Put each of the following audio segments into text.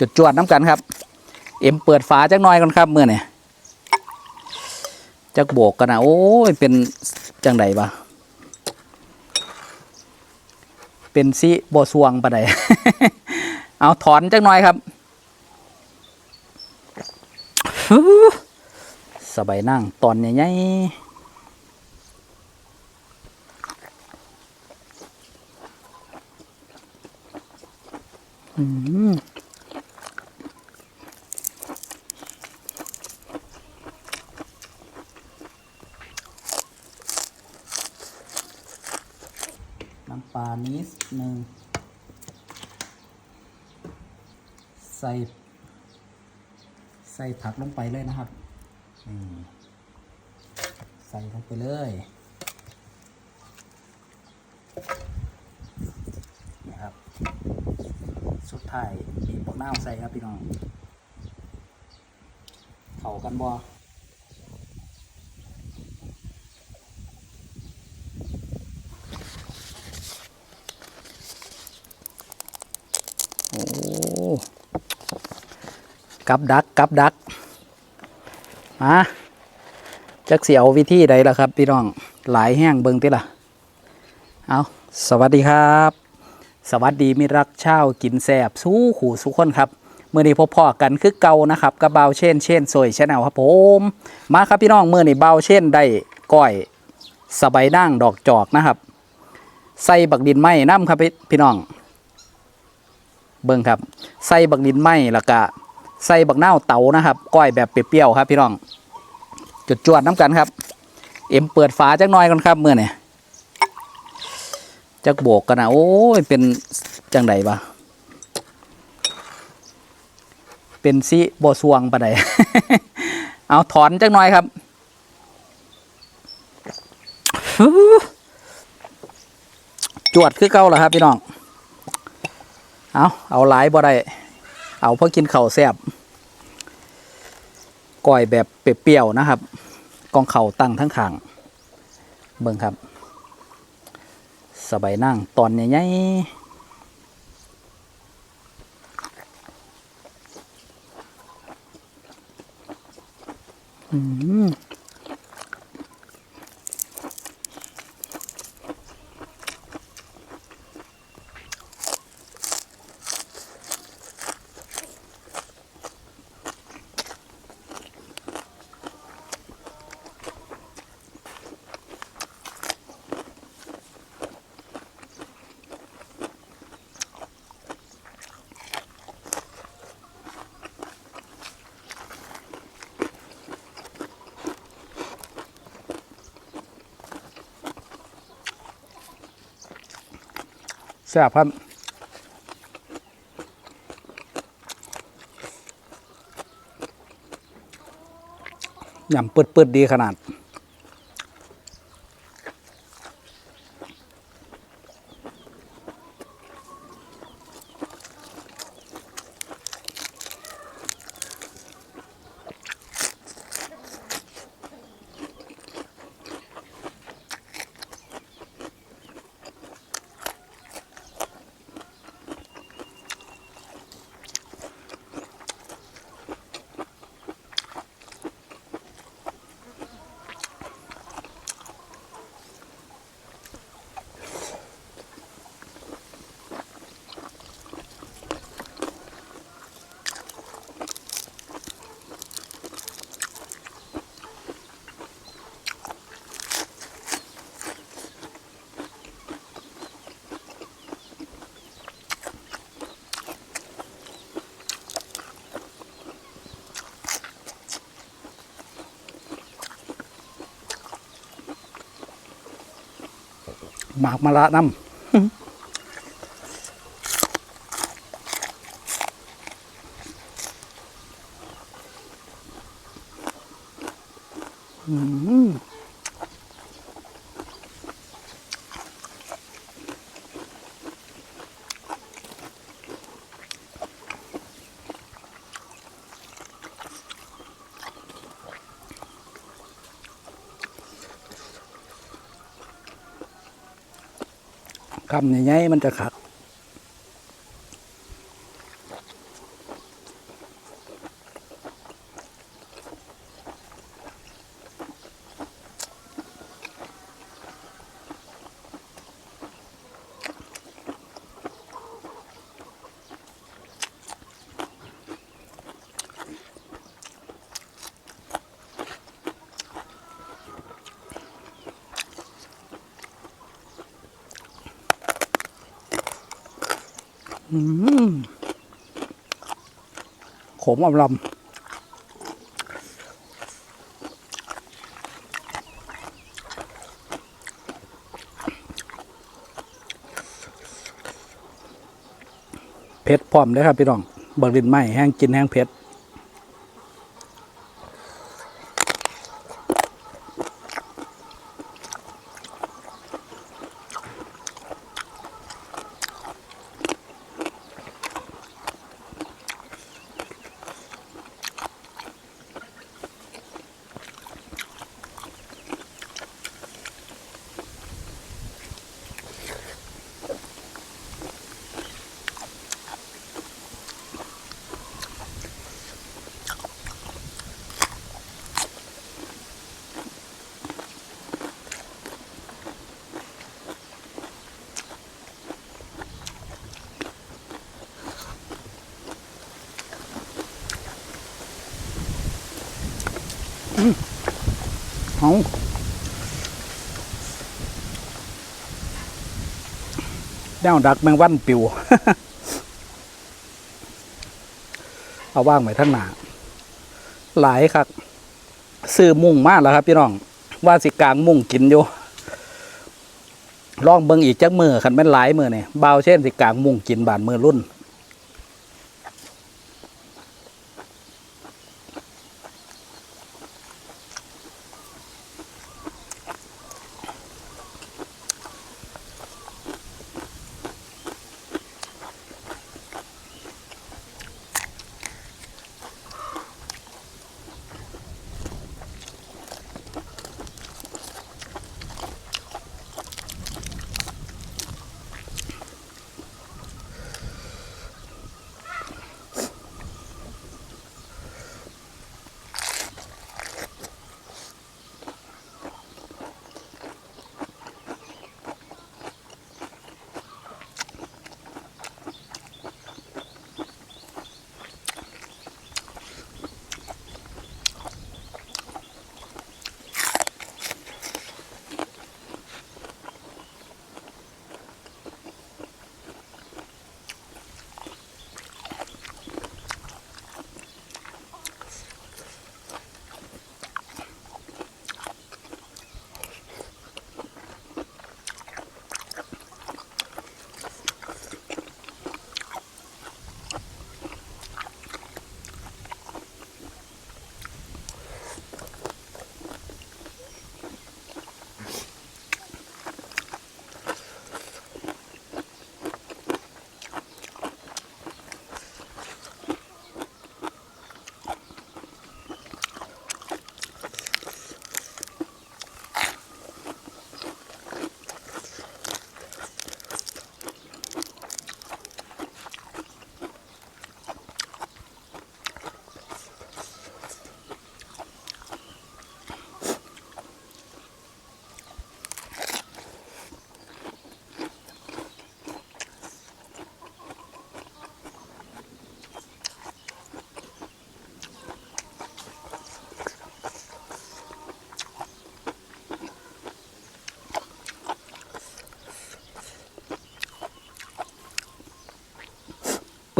จุดจวดน้ำกันครับ เอ็มเปิดฝาจักหน่อยก่อนครับเมื่อนี่จักโบกกันนะโอ้ยเป็นจังไดปะเป็นซิโบสวงปะไดเอาถอนจักหน่อยครับสบายนั่งตอนใหญ่ๆอืมานิดหนึ่ง ใส่ ใส่ผักลงไปเลยนะครับใส่ลงไปเลยนี่ครับ สุดท้ายบีบบักน้าใส่ครับพี่น้อง เข้ากันบ่โอ้ กับดักกับดักมาจักเสียววิธีใดล่ะครับ พี่น้องหลายแห้งเบิงติล่ะเอาสวัสดีครับ สวัสดีมิรักเช่ากินแสบสู้ขู่สุขคนครับเมื่อนี้พบพ่อกันคือเก่านะครับกับเบาเช่นเช่นซอยชแนลครับผมมาครับพี่น้องเมื่อนี้เบาเช่นได้ก้อยสบายนั่งดอกจอกนะครับ ใส่บักดินไม้น้ำครับพี่พี่น้อง เบิ่งครับ ใส่บักดินไม้แล้วก็ ใส่บักเน่าเตานะครับก้อยแบบเปรี้ยวๆครับพี่น้องจุดจวดน้ำกันครับ เอ็มเปิดฝาจักหน่อยก่อนครับเมื่อนี่จักโบกกันนะโอ้ยเป็นจังไดปะเป็นซิโบสวงปะไดเอาถอนจักหน่อยครับจวดคือเก่าเหรอครับพี่น้อง เอาเอาหลายบ่ได้ เอาเพราะกินเข้าแซ่บ ก่อยแบบเปรี้ยวๆนะครับ กองเข่าตั้งทั้งขาง เบิ่งครับ สบายนั่งตอนใหญ่ๆอืม แซ่บครับยำเปิดๆดีขนาด หมากมะระน้ำอืม คำใหญ่ๆมันจะขัก ขมอมลำเผ็ดพร้อมเลยครับพี่น้องบรินไหมแห้งกินแห้งเผ็ด เอาแนวดักแมงวันปิว เอาว่างไว้ทั้งหนาหลายครับซื้อมุ่งมากแล้วครับ พี่น้อง ว่าสิกลางมุ่งกินอยู่ลองเบิ่งอีกจักมือขันแม่นหลายมือเนี่ยเบาเช่นสิกลางมุ่งกินบานมือรุ่น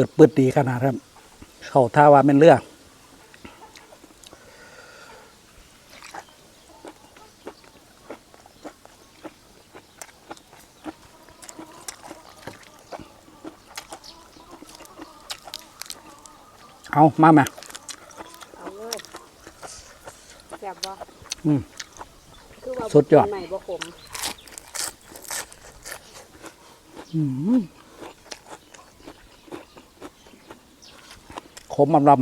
ปิดเปิดดีขนาดครับ เขาท่าว่าเป็นเรื่องเอามามาเอาเลยแซ่บบ่อืมคือว่าสุดยอดใหม่บ่ขมอืม มอำลำ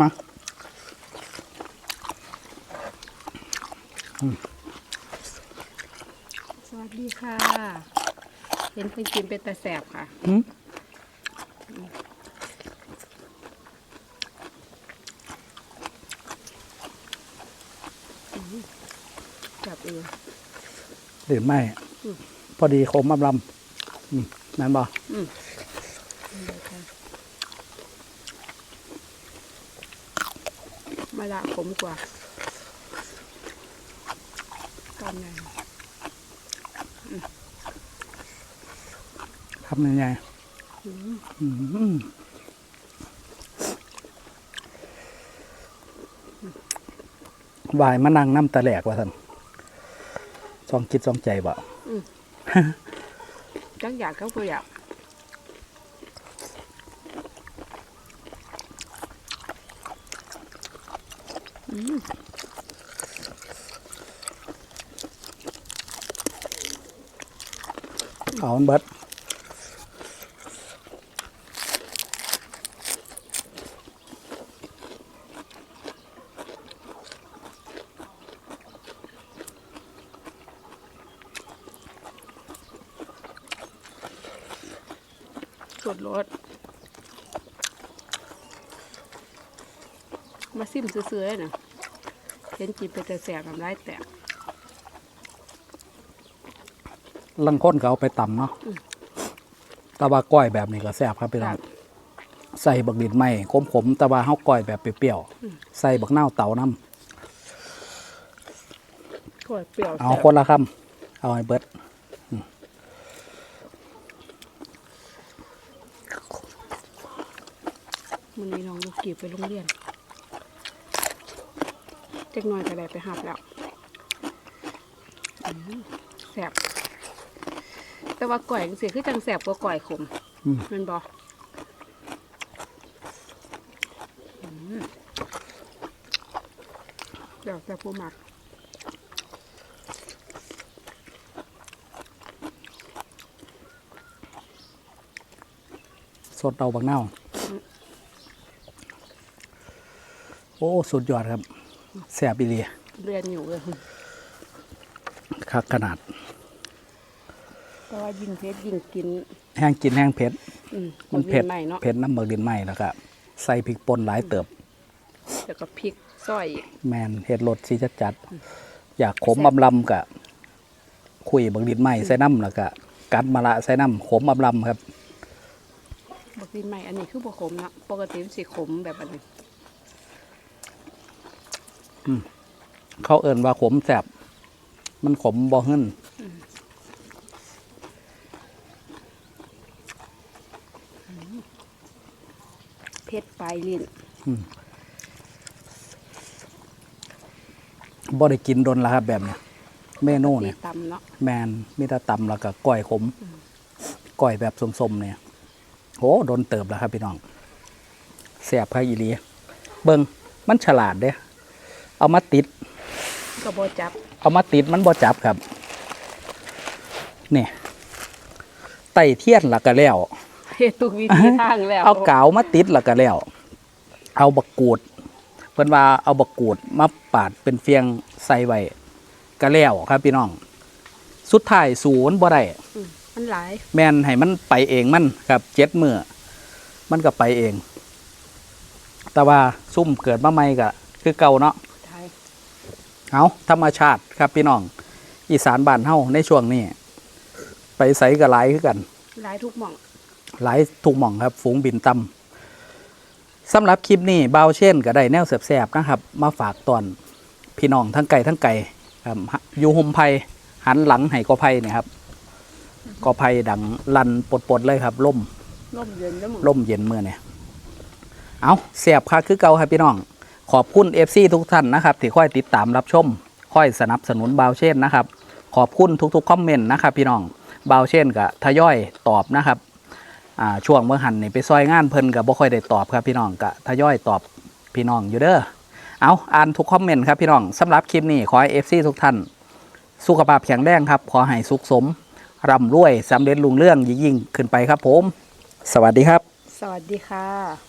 มา เห็นเพิ่นกินเป็นตาแสบค่ะจับเองหรือไม่พอดีโคมมบลำอืมแม่นบ่อืมมะละขมกว่า ทำยังไงอืมอืมวายมานั่งน้ำตะแหลกว่าท่านซองคิดซองใจบ่จังอยากก็บ่อยากอืมเอามันเบิด สดรสมาซิมซื้อๆเลยนะเห็นจีบไปแต่แสบน้ำลายแตกลังค้นก็เอาไปตำเนาะแตะว่าก้อยแบบนี้ก็แซ่บครับพี่น้องใส่บักดินไหมขมๆแต่ว่าเฮาก้อยแบบเปรี้ยวๆใส่บักนาวเตาน้ถั่วเปรี้ยวำเอาแซ่บคนละคำเอาให้เบิด มันมีน้องลูกกีบไปโรงเรียนเจ๊กหน้อยก็ได้ไปหับแล้วอืมแสบแต่ว่าก่อยจังสิคือจังแสบกว่าก่อยขมอืมแมันบอมเดี๋ยวแต่ผู้หมักสดเอาบักนาว โอ้สุดยอดครับแซ่บอีเลียเรียนอยู่เลยคักขนาด แต่ว่ายิ่งเพชรยิ่งกิน แห้งกินแห้งเผ็ดอืมมันเผ็ดใหม่เนาะเผ็ดน้ำบักดินไหมแล้วก็ใส่พริกป่นหลายเติบแล้วก็พริกซอยอีกแมนเห็ดรสสีจัดจัดๆอยากขมอำลำกะ คุยบักดินไหมใส่น้ำแล้วก็กัดมะละใส่น้ำขมอำลำครับบักดินใหม่อันนี้คือบ่ขมเนาะปกติมันสิขมแบบอันนี้ เขาเอิ่นว่าขมแสบมันขมบ่ขึ้นเผ็ดปลายลิ้นบ่ได้กินโดนแล้วครับแบบเนี้ยเมนูตีเนี่ยตำเนาะแมนมีแต่ตำแล้วก็ก้อยขมก้อยแบบสมๆเนี่ยโอ้โดนเติบแล้วครับพี่น้องแสบครับอีหลีเบิงมันฉลาดเด้ เอามาติด ก็บ่จับ เอามาติดมันบ่จับครับเนี่ยไต่เทียนและก็แล้วเฮ็ดทุกวิธีทางแล้ว เอากาวมาติดและก็แล้ว เอาบักกูดเพิ่นว่าเอาบักกูดมาปาดเป็นเฟียงใส่ไว้ก็แล้วครับพี่น้อง สุดท้ายศูนย์บ่ได้อืมมันหลายแม่นให้มันไปเองมันครับเจ็ดมือมันก็ไปเอง แต่ว่าซุ่มเกิดมาใหม่ก็คือเก่าเนาะไทย เอาธรรมชาติครับพี่น้อง อีสานบ้านเฮาในช่วงนี้ ไปใส่กับหลายคือกันหลายทุกหม่องหลายถูกหม่องครับ ฝูงบินตำสำหรับคลิปนี้บ่าวเช่นก็ได้แนวแสบๆนะครับ มาฝากตอนพี่น้องทั้งไก่ทั้งไก่ครับอยู่ห่มไผ่หันหลังให้กอไผ่เนี่ยครับกอไผ่ดังลันปดๆเลยครับล่มร่มเย็นแล้วหมึงร่มเย็นเมื่อเนี่ยเอาเสียบค่ะคือเก่าครับพี่น้อง ขอบคุณเอฟซีทุกท่านนะครับที่ค่อยติดตามรับชมค่อยสนับสนุนบาวเช่นนะครับ ขอบคุณทุกๆคอมเมนต์นะครับพี่น้องบาวเช่นกับทยอยตอบนะครับช่วงเมื่อหันนี่ไปซอยงานเพิ่นกับบ่ค่อยได้ตอบครับพี่น้องกะทยอยตอบพี่น้องอยู่เด้อเอาอ่านทุกคอมเมนต์ครับพี่น้องสำหรับคลิปนี้ขอให้เอฟซีทุกท่านสุขภาพแข็งแรงครับ ขอให้สุขสมร่ำรวยสำเร็จลุงเรื่องยิ่งขึ้นไปครับผม สวัสดีครับ สวัสดีค่ะ